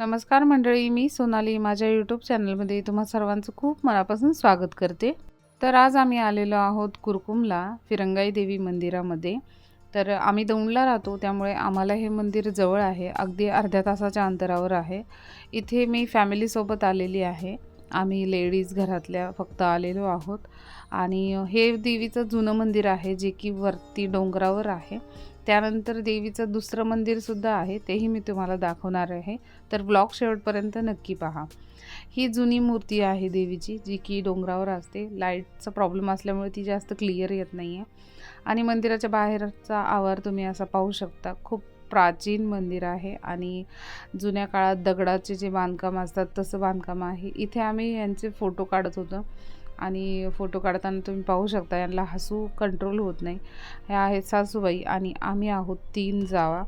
नमस्कार मंडळी मी सोनाली. माझ्या यूट्यूब चॅनलमध्ये तुम्हा सर्वांचं खूप मनापासून स्वागत करते. तर आज आम्ही आलेलो आहोत कुरकुमला फिरंगाई देवी मंदिरामध्ये. तर आम्ही दौंडला राहतो त्यामुळे आम्हाला हे मंदिर जवळ आहे. अगदी अर्ध्या तासाच्या अंतरावर आहे. इथे मी फॅमिलीसोबत आलेली आहे. आम्ही लेडीज घरातल्या फक्त आलेलो आहोत. आणि हे देवीचं जुनं मंदिर आहे जे की वरती डोंगरावर आहे. त्यानंतर देवीचं दुसरं मंदिरसुद्धा आहे तेही मी तुम्हाला दाखवणार आहे. तर ब्लॉग शेवटपर्यंत नक्की पहा. ही जुनी मूर्ती आहे देवीची जी की डोंगरावर असते. लाईटचा प्रॉब्लेम असल्यामुळे ती जास्त क्लिअर येत नाही आहे आणि मंदिराच्या बाहेरचा आवार तुम्ही असा पाहू शकता. खूप प्राचीन मंदिर आहे आणि जुन्या काळात दगडाचे जे बांधकाम असतात तसं बांधकाम आहे. इथे आम्ही यांचे फोटो काढत होतो. आणि फोटो काढताना तुम्ही पाहू शकता यांना हसू कंट्रोल होत नाही. हे आहेत सासूबाई आणि आम्ही आहोत तीन जावा.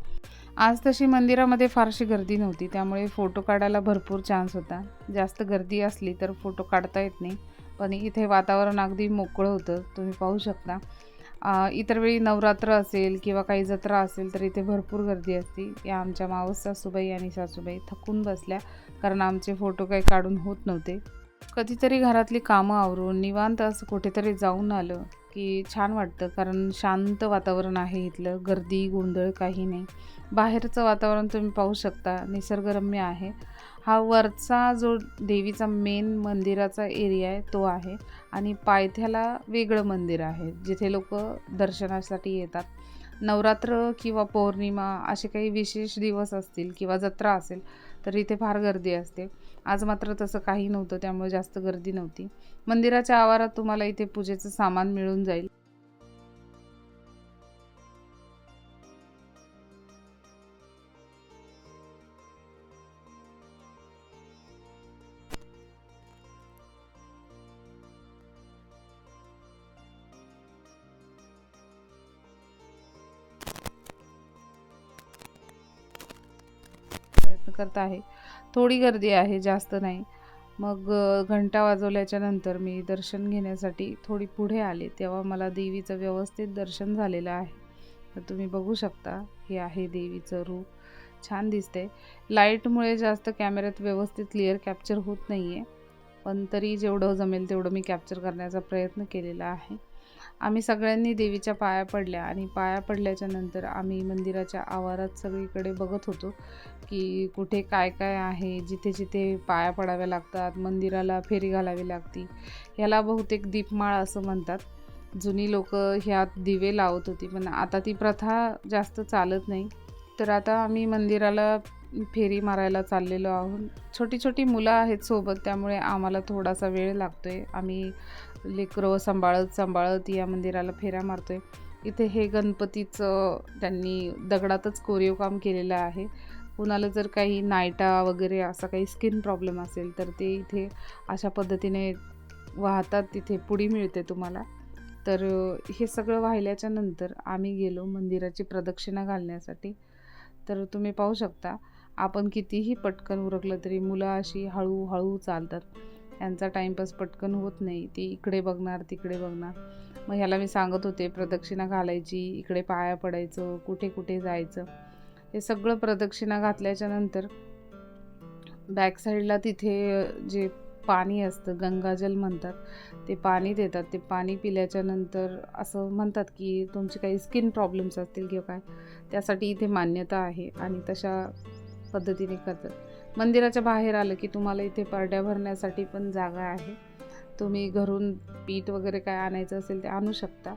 आज तशी मंदिरामध्ये फारशी गर्दी नव्हती त्यामुळे फोटो काढायला भरपूर चान्स होता. जास्त गर्दी असली तर फोटो काढता येत नाही पण इथे वातावरण अगदी मोकळं होतं तुम्ही पाहू शकता. इतर वेळी नवरात्र असेल किंवा काही जत्रा असेल तर इथे भरपूर गर्दी असते. या आमच्या मावस सासूबाई आणि सासूबाई थकून बसल्या कारण आमचे फोटो काही काढून होत नव्हते. कधीतरी घरातली कामं आवरून निवांत असं कुठेतरी जाऊन आलं की छान वाटतं. कारण शांत वातावरण आहे इथलं. गर्दी गोंधळ काही नाही. बाहेरचं वातावरण तुम्ही पाहू शकता. निसर्गरम्य आहे. हा वरचा जो देवीचा मेन मंदिराचा एरिया आहे तो आहे. आणि पायथ्याला वेगळं मंदिर आहे. जिथे लोक दर्शनासाठी येतात. नवरात्र किंवा पौर्णिमा असे काही विशेष दिवस असतील किंवा जत्रा असेल तर इथे फार गर्दी असते. आज मात्र तसं काही नव्हतं त्यामुळे जास्त गर्दी नव्हती. मंदिराच्या आवारात तुम्हाला इथे पूजेचं सामान मिळून जाईल. करत आहे. थोडी गर्दी आहे जास्त नाही. मग घंटा वाजवल्याच्या नंतर मी दर्शन घेण्यासाठी थोडी पुढे आले तेव्हा मला देवीचं व्यवस्थित दर्शन झालेलं आहे. तर तुम्ही बघू शकता हे आहे देवीचं रूप. छान दिसते लाईटमुळे जास्त कॅमेऱ्यात व्यवस्थित क्लिअर कॅप्चर होत नाही आहे पण तरी जेवढं जमेल तेवढं मी कॅप्चर करण्याचा प्रयत्न केलेला आहे. आम्ही सगळ्यांनी देवीच्या पाया पडल्या आणि पाया पडल्याच्या नंतर आम्ही मंदिराच्या आवारात सगळीकडे बघत होतो की कुठे काय काय आहे जिथे जिथे पाया पडाव्या लागतात मंदिराला फेरी घालावी लागती. ह्याला बहुतेक दीपमाळ असं म्हणतात. जुनी लोक ह्यात दिवे लावत होती पण आता ती प्रथा जास्त चालत नाही. तर आता आम्ही मंदिराला फेरी मारायला चाललेलो आहोत. छोटी छोटी मुलं आहेत सोबत त्यामुळे आम्हाला थोडासा वेळ लागतो आहे आम्ही लेकरं सांभाळत सांभाळत या मंदिराला फेऱ्या मारतोय. इथे हे गणपतीचं त्यांनी दगडातच कोरीव काम केलेलं आहे. कुणाला जर काही नायटा वगैरे असा काही स्किन प्रॉब्लेम असेल तर ते इथे अशा पद्धतीने वाहतात तिथे पुडी मिळते तुम्हाला. तर हे सगळं वाहिल्याच्या नंतर आम्ही गेलो मंदिराची प्रदक्षिणा घालण्यासाठी. तर तुम्ही पाहू शकता आपण कितीही पटकन उरकलं तरी मुलं अशी हळूहळू चालतात. यांचा टाईमपास पटकन होत नाही. ते इकडे बघणार तिकडे बघणार. मग ह्याला मी सांगत होते प्रदक्षिणा घालायची इकडे पाया पडायचं कुठे कुठे जायचं. हे सगळं प्रदक्षिणा घातल्याच्या नंतर बॅकसाईडला तिथे जे पाणी असतं गंगाजल म्हणतात ते पाणी देतात. ते पाणी पिल्याच्या नंतर असं म्हणतात की तुमचे काही स्किन प्रॉब्लेम्स असतील किंवा काय त्यासाठी इथे मान्यता आहे. आणि तशा पद्धतीने करतात. मंदिराच्या बाहेर आलं की तुम्हाला इथे परड्या भरण्यासाठी पण जागा आहे. तुम्ही घरून पीठ वगैरे काय आणायचं असेल ते आणू शकता.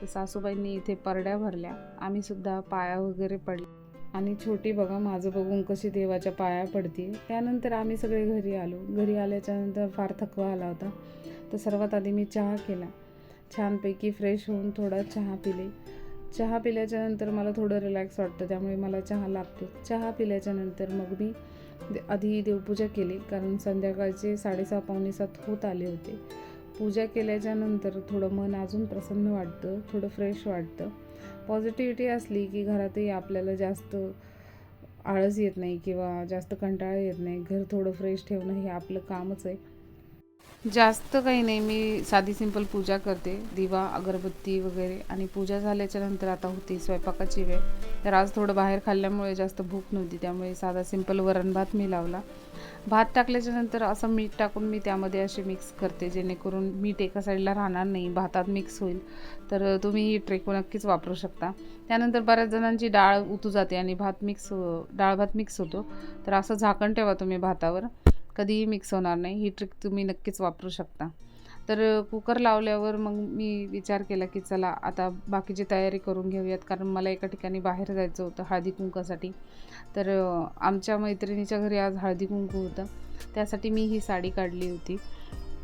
तर सासूबाईंनी इथे परड्या भरल्या. आम्ही सुद्धा पाया वगैरे पडले. आणि छोटी बघा माझं बघून कशी देवाच्या पाया पडते. त्यानंतर आम्ही सगळे घरी आलो. घरी आल्याच्यानंतर फार थकवा आला होता. तर सर्वात आधी मी चहा केला. छानपैकी फ्रेश होऊन थोडा चहा पिले. चहा पिल्याच्यानंतर मला थोडं रिलॅक्स वाटतं. त्यामुळे मला चहा लागतो. चहा पिल्याच्यानंतर मग मी आधी देवपूजा केली कारण संध्याकाळचे साडेसहा पावणे सात होत आले होते. पूजा केल्याच्यानंतर थोडं मन अजून प्रसन्न वाटतं थोडं फ्रेश वाटतं. पॉझिटिव्हिटी असली की घरातही आपल्याला जास्त आळस येत नाही किंवा जास्त कंटाळा येत नाही. घर थोडं फ्रेश ठेवणं हे आपलं कामच आहे. जास्त काही नाही. मी साधी सिंपल पूजा करते. दिवा अगरबत्ती वगैरे. आणि पूजा झाल्याच्यानंतर आता होती स्वयंपाकाची वेळ. तर आज थोडं बाहेर खाल्ल्यामुळे जास्त भूक नव्हती. त्यामुळे साधा सिंपल वरण भात मी लावला. भात टाकल्याच्या नंतर असं मीठ टाकून मी त्यामध्ये असे मिक्स करते. जेणेकरून मीठ एका साईडला राहणार नाही. भातात मिक्स होईल. तर तुम्ही ही ट्रेक नक्कीच वापरू शकता. त्यानंतर बऱ्याच जणांची डाळ उतू जाते आणि भात मिक्स डाळ भात मिक्स होतो. तर असं झाकण ठेवा तुम्ही भातावर. कधीही मिक्स होणार नाही. ही ट्रिक तुम्ही नक्कीच वापरू शकता. तर कुकर लावल्यावर मग मी विचार केला की चला आता बाकीची तयारी करून घेऊयात. कारण मला एका ठिकाणी बाहेर जायचं होतं हळदी कुंकासाठी तर आमच्या मैत्रिणीच्या घरी आज हळदी कुंकू होतं. त्यासाठी मी ही साडी काढली होती.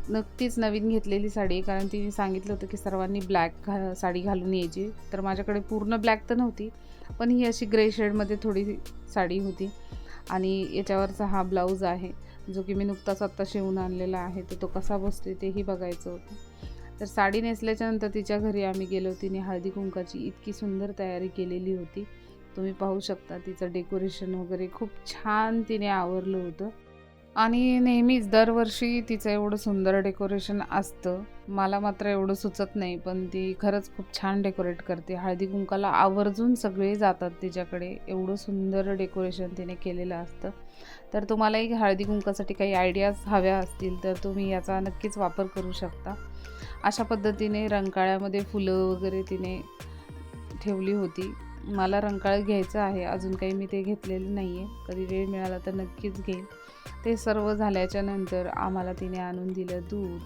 नक्कीच नवीन घेतलेली साडी कारण तिने सांगितलं होतं की सर्वांनी ब्लॅक घा साडी घालून यायची. तर माझ्याकडे पूर्ण ब्लॅक तर नव्हती. पण ही अशी ग्रे शेडमध्ये थोडी साडी होती. आणि याच्यावरचा हा ब्लाऊज आहे जो की मी नुकताच आत्ता शिवून आणलेला आहे तर तो कसा बसतो तेही बघायचं होतं. तर साडी नेसल्याच्यानंतर तिच्या घरी आम्ही गेलो तिने हळदी कुंकाची इतकी सुंदर तयारी केलेली होती. तुम्ही पाहू शकता तिचं डेकोरेशन वगैरे खूप छान तिने आवरलं होतं. आणि नेहमीच दरवर्षी तिचं एवढं सुंदर डेकोरेशन असतं. मला मात्र एवढं सुचत नाही पण ती खरंच खूप छान डेकोरेट करते. हळदी कुंकाला आवर्जून सगळे जातात तिच्याकडे. एवढं सुंदर डेकोरेशन तिने केलेलं असतं. तर तुम्हालाही हळदी कुंकासाठी काही आयडियाज हव्या असतील तर तुम्ही याचा नक्कीच वापर करू शकता. अशा पद्धतीने रंकाळ्यामध्ये फुलं वगैरे तिने ठेवली होती. मला रंकाळ घ्यायचं आहे. अजून काही मी ते घेतलेलं नाही आहे कधी वेळ मिळाला तर नक्कीच घेईन. ते सर्व झाल्याच्यानंतर आम्हाला तिने आणून दिलं दूध.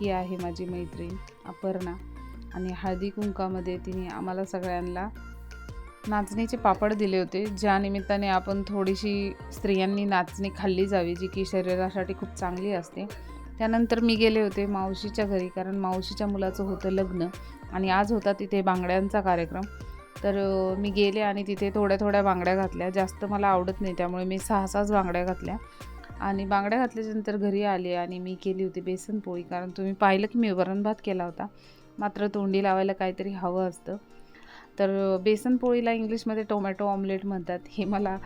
ही आहे माझी मैत्रीण अपर्णा. आणि हळदी कुंकामध्ये तिने आम्हाला सगळ्यांना नाचणीचे पापड दिले होते. ज्या निमित्ताने आपण थोडीशी स्त्रियांनी नाचणी खाल्ली जावी जी की शरीरासाठी खूप चांगली असते. त्यानंतर मी गेले होते मावशीच्या घरी कारण मावशीच्या मुलाचं होतं लग्न. आणि आज होता तिथे बांगड्यांचा कार्यक्रम. तर मी गेले आणि तिथे थोड्या थोड्या बांगड्या घातल्या. जास्त मला आवडत नाही त्यामुळे मी सहा सहाच बांगड्या घातल्या. आणि बांगड्या घातल्याच्यानंतर घरी आले आणि मी केली होती बेसन पोळी कारण तुम्ही पाहिलं की मी वरण भात केला होता. मात्र तोंडी लावायला काहीतरी हवं असतं. तर बेसन पोळीला इंग्लिशमध्ये टोमॅटो ऑमलेट म्हणतात हे मला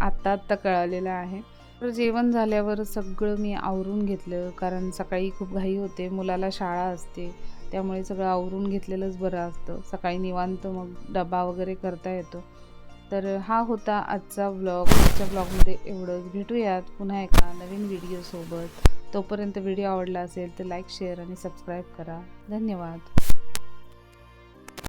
आत्ता आत्ता कळालेलं आहे. तर जेवण झाल्यावर सगळं मी आवरून घेतलं कारण सकाळी खूप घाई होते मुलाला शाळा असते. त्यामुळे सगळं आवरून घेतलेलंच बरं असतं. सकाळी निवांत मग डबा वगैरे करता येतो. तर हा होता आजचा व्लॉग आजच्या ब्लॉगमध्ये एवढंच. भेटूयात पुन्हा एका नवीन व्हिडिओसोबत तोपर्यंत व्हिडिओ आवडला असेल तर लाईक शेअर आणि सबस्क्राईब करा. धन्यवाद.